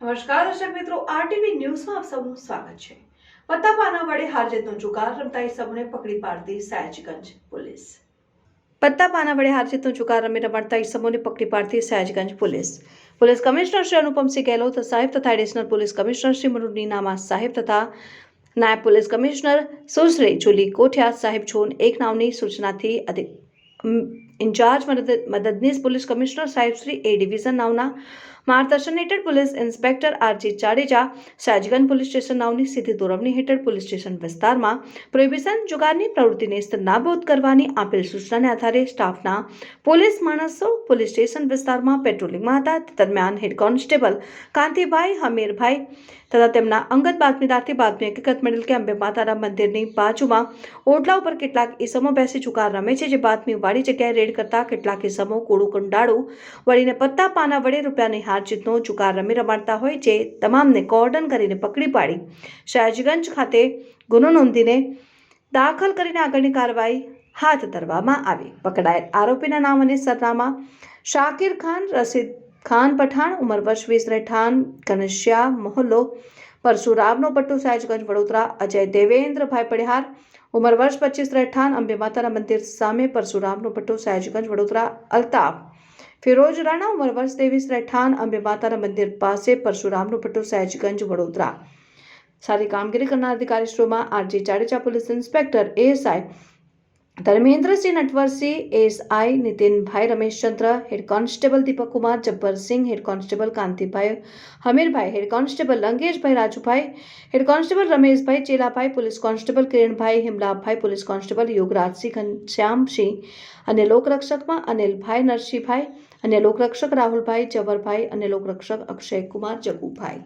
નમસ્કાર દર્શક મિત્રો, આરટીવી ન્યૂઝમાં આપ સૌનું સ્વાગત છે. પત્તાપાના વડે હાર જીતનો જુગાર રમતા સૌને પકડી પાડતી સયાજગંજ પોલીસ. પત્તાપાના વડે હાર જીતનો જુગાર રમી રમાડતા ઈસમોને પકડી પાડતી Sayajiganj police. Police commissioner Shri Anupamsinh Gehlot, સાહેબ તથા એડિશનલ પોલીસ કમિશનર શ્રી મનુની નામા સાહેબ તથા નાયબ પોલીસ કમિશનર સુશ્રી જુલી કોઠિયા સાહેબ ઝોન એક નામની સૂચનાથી અધિક ઇન્ચાર્જ મદદનીશ પોલીસ કમિશનર સાહેબ શ્રી એ ડિવિઝન નાવના માર્ગદર્શન હેઠળ police inspector RG Jadeja Sayajiganj police station નાવની સીધી દોરવણી હેઠળ પોલીસ સ્ટેશન વિસ્તારમાં પ્રોહિબિશન જુગારની પ્રવૃત્તિને નાબૂદ કરવાની આપેલ સૂચનાને આધારે સ્ટાફના પોલીસ માણસો પોલીસ સ્ટેશન વિસ્તારમાં પેટ્રોલિંગમાં હતા. દરમિયાન હેડ કોન્સ્ટેબલ કાંતિભાઈ હમીરભાઈ તથા તેમના અંગત બાતમીદારથી બાતમી હકીકત મળેલ કે અંબે માતાના મંદિરની બાજુમાં ઓટલા ઉપર કેટલાક ઈસમો બેસી જુગાર રમે છે. જે બાતમી વાળી જગ્યાએ રેડ કરતા કેટલાક ઈસમો કોળું કંડાળું વળીને પત્તા પાના વડે રૂપિયાની હારજીતનો ચુકાર રમી રમાડતા હોય જે તમામને કોર્ડન કરીને પકડી પાડી. શાહજીગંજ ખાતે ગુનો નોંધીને દાખલ કરીને આગળની કાર્યવાહી હાથ ધરવામાં આવી. પકડાયેલ આરોપીના નામ અને સરનામા શાકિર ખાન રસીદ ખાન પઠાણ, ઉંમર વર્ષ વીસ, રહેઠાણ ઘનશ્યા મોહલ્લો, પરશુરામનો પટ્ટુ સાહેજગંજ વડોદરા, અજય દેવેન્દ્રભાઈ પડિહાર ઉંમર વર્ષ પચીસ રહેઠાણ અંબે માતાના મંદિર સામે પરશુરામનો પટ્ટુ સાહેજગંજ વડોદરા, અલ્તાફ. ફિરોજ રાણા ઉંમર વર્ષ ત્રેવીસ રહેઠાણ અંબે માતાના મંદિર પાસે પરશુરામનો પટ્ટુ સહેજગંજ વડોદરા. સારી કામગીરી કરનાર અધિકારીશ્રીઓમાં R G Jadeja police inspector ASI Dharmendrasinh Natwarsinh SI Nitinbhai Rameshchandra head constable Deepakkumar Jabbarsinh head constable Kantibhai Hamirbhai, head constable Langeshbhai Rajubhai, head constable Rameshbhai Chelabhai, police constable Kiranbhai Himlabhai, police constable Yograjsinh Ghanshyamsinh અને લોકરક્ષકમાં અનિલભાઈ નરસિંહભાઈ અને લોકરક્ષક રાહુલભાઈ જવરભાઈ અને લોકરક્ષક અક્ષયકુમાર જગુભાઈ.